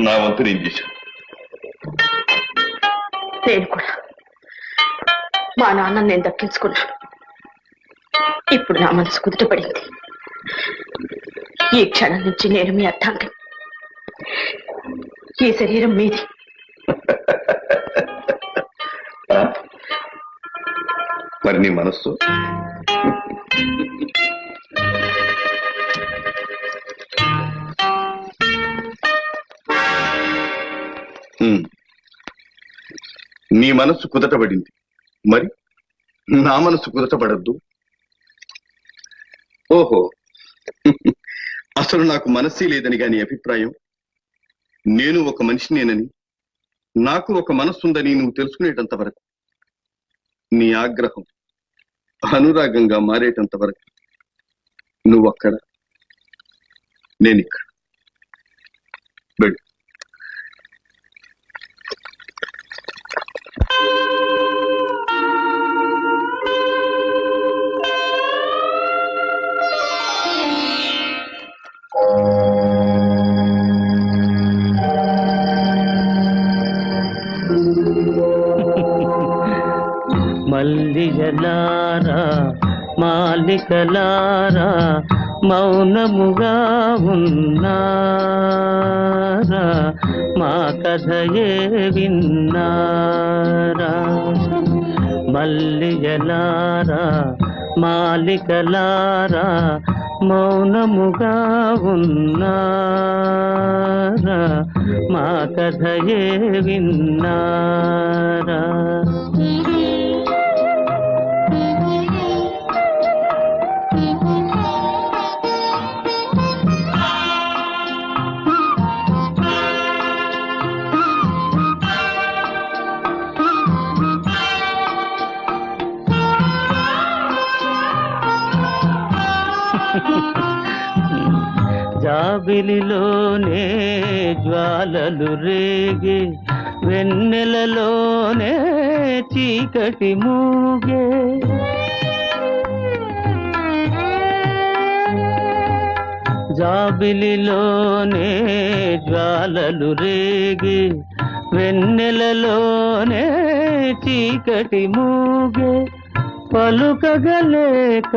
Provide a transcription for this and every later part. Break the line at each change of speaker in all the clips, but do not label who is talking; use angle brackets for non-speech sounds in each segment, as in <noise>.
నా వంతు నేను చేశాను.
నేను కూడా. మా నాన్న నేను దక్కించుకున్నాను. ఇప్పుడు నా మనసు కుదుటపడింది. ఈ క్షణం నుంచి నేను మీ అర్థాంగి ఈ శరీరం మీది? <laughs>
మరి నీ మనస్సు. నీ మనస్సు కుదటపడింది. మరి? నా మనసు కుదటబడద్దు ఓహో. <laughs> అసలు నాకు మనస్సే లేదని గాని అభిప్రాయం? నేను ఒక మనిషినేనని? నాకు ఒక మనస్సుందని నువ్వు తెలుసుకునేటంత వరకు. నీ ఆగ్రహం. అనురాగంగా మారేటంత వరకు నువ్వు అక్కడ నేను ఇక్కడ వెళ్ళు
మల్లిగలారా మాలికలారా మౌనముగా ఉన్నారా మా కథయే విన్నారా. మల్లిగలారా మాలికలారా మౌనముగా ఉన్నారా మా కథయే విన్నారా. జాబిలిలోనే జ్వాలలు రేగే వెన్నెలలోనే చీకటి మూగే. జాబిలిలోనే జ్వాలలు రేగి వెన్నెలలోనే చీకటి మూగే. పలుకగలేక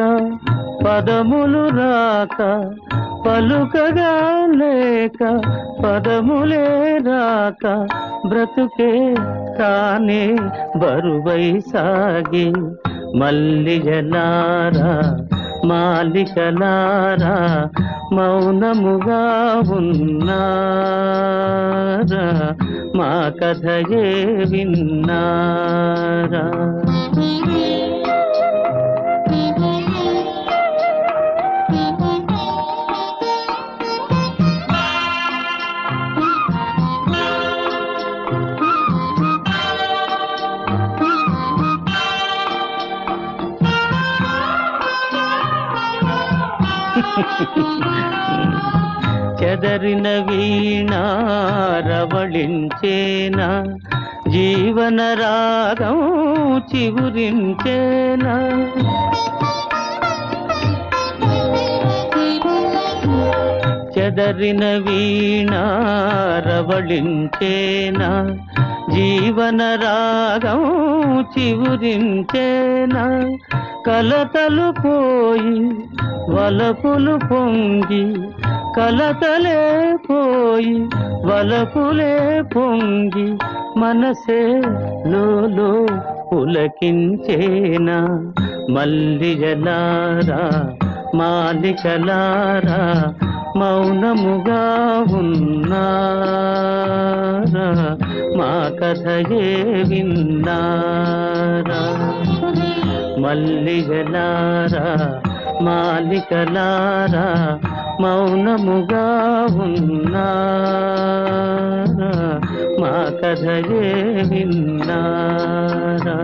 పదములు రాక పలుకగా లేక పదములే రాక బ్రతుకే కానే బరువై సాగి మల్లిగలారా మాలికలారా మౌనముగా ఉన్నారా మా కథయే విన్నారా? చెదరిన వీణారవళించేనా జీవన రాగం చిగురించేనా? చెదరిన వీణారవళించేనా జీవన రాగం చివురించేనా కలతలు పోయి వలపులు పొంగి కలతలే పోయి వలపులే పొంగి మనసే లోలో పులకించేనా మల్లిగలారా మాలికలారా మౌనముగా ఉన్నారా మా కథయే విన్నారా? మల్లిగలారా మాలికలారా మౌనముగా ఉన్నారా? మా కథయే విన్నారా?